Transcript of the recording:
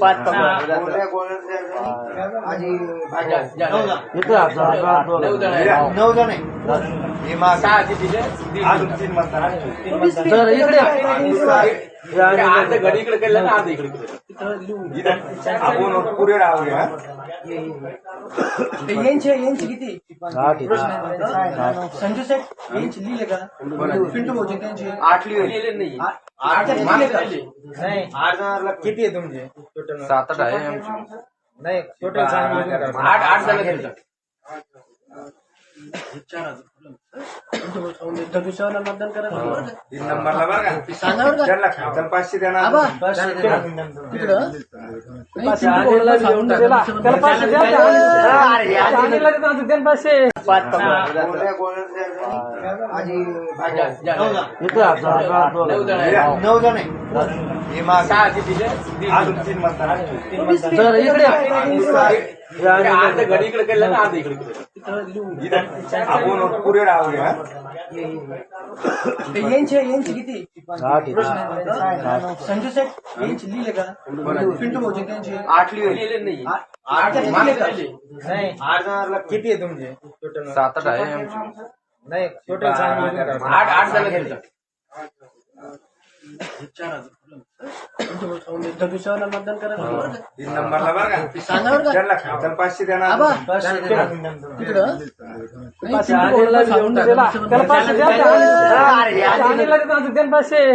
पाच नऊ जण. आहे. हे. इकडे. घडी इकडे केलं ना? अर्ध इकडे केलं आपण पुढे राहू हा यांचे यांचे किती. संजू सेठ यांचे लिहिले का? पिंटू भाऊचे त्यांचे. आठ. लिहिले नाही. आठ जणांना किती आहे तुमचे? टोटल सात आठ आहे आमची. नाही टोटल आठ आठ केलं दगडूशेठला मतदान करा तीन नंबरला बरं का सांगा बरं का त्यांना खायचं पाचशे देणार आबा. तिकडं गोळ्या गोळ्या आजी इथे आता नऊ जण आहे. हे माग अजून तीन म्हणतात तर इकडे घडी इकडे केलं ना अर्ध इकडे केलं आपण पुढे किती संजू सेठ यांचे लिहिले का पिंटू भाऊचे त्यांचे लिहिले नाही आठ लिहिले नाही आठ जणांना किती आहे तुमचे टोटल सात आठ आहे आमची. नाही टोटल आठ आठ झाले मतदान करा तीन नंबरला बरं का सांगा बरं का त्यांना खायचं पाचशे देणार आबा. तिकडं टाका. त्याला पाचशे द्या. लागतं अजून त्याला पाचशे